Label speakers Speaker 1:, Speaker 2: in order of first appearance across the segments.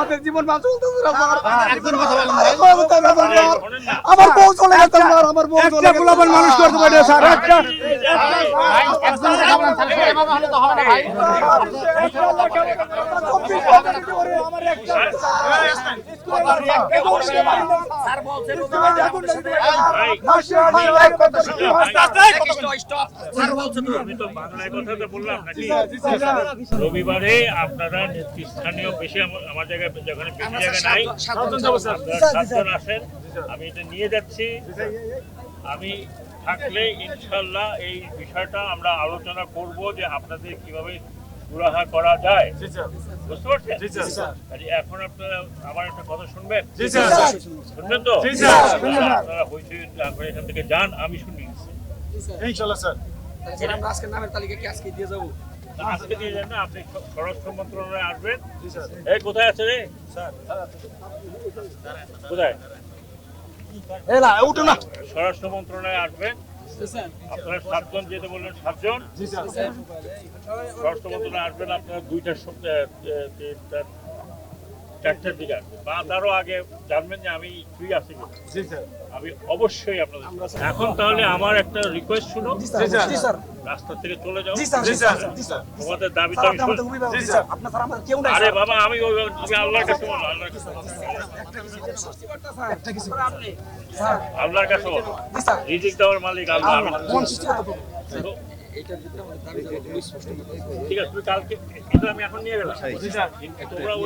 Speaker 1: মা
Speaker 2: জীবন।
Speaker 1: আমার বউ চলে গেছে স্যার আমার বউ চলে
Speaker 3: একটা
Speaker 1: গেছে।
Speaker 3: গোলাপের মানুষ করতে পারে স্যার একটা
Speaker 4: একজন।
Speaker 2: রবিবারে আপনারা নেতৃস্থানীয় বেশি আমার- আমার জায়গায় যেখানে বেশি জায়গা নাই। সাতজন আসেন। আমি এটা নিয়ে যাচ্ছি। আমি থাকলে ইনশাল্লাহ এই বিষয়টা আমরা আলোচনা করব যে আপনাদের কীভাবে সুরাহা করা যায়? বুঝতে পারছেন? এখন আপনারা আমার একটা কথা শুনবেন? শুনবেন তো? আপনারা আপনারা এখান থেকে যান আমি শুনি। আজকে দিয়ে যান না আপনি স্বরাষ্ট্র মন্ত্রণালয়ে আসবেন। এই কোথায় আছে রে? কোথায়? স্বরাষ্ট্র মন্ত্রণালয়ে আসবেন। আপনারা সাতজন যেতে বললেন সাতজন? স্বরাষ্ট্র মন্ত্রণালয়ে আসবেন আপনারা দুইটার চারটার দিকে আসবেন। বা তারও আগে জানবেন যে আমি ফ্রি আছি আমি অবশ্যই আপনাদের এখন তাহলে আমার একটা রিকোয়েস্ট শুনো
Speaker 1: জি
Speaker 2: রাস্তা থেকে চলে যাও।
Speaker 1: জি স্যার। জি স্যার। জি স্যার।
Speaker 2: তোমাদের দাবি আমি
Speaker 1: আপনি আমাদের
Speaker 2: শুন-
Speaker 1: অভিভাবক। জি স্যার। আপনার স্যার আমাদের কেউ নাই
Speaker 2: আরে বাবা আমি ওই- আল্লাহর কাছে আল্লাহর কাছে মালিক আল্লাহ আমি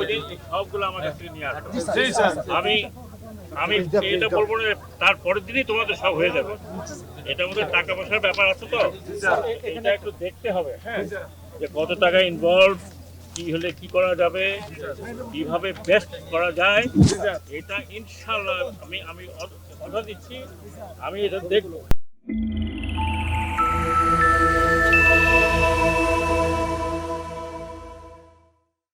Speaker 2: এটা সবগুলো আমার কাছে নিয়ে আমি আমি এটা বলব না তার পরের দিনই তোমাদের সব হয়ে যাবে। এটার মধ্যে টাকা পয়সার ব্যাপার আছে তো। এটা একটু দেখতে হবে হ্যাঁ। যে কত টাকা ইনভলভ কি হলে কি করা যাবে, কীভাবে বেস্ট করা যায়, এটা ইনশাল্লাহ আমি আমি অর্ডার দিচ্ছি, আমি এটা দেখব।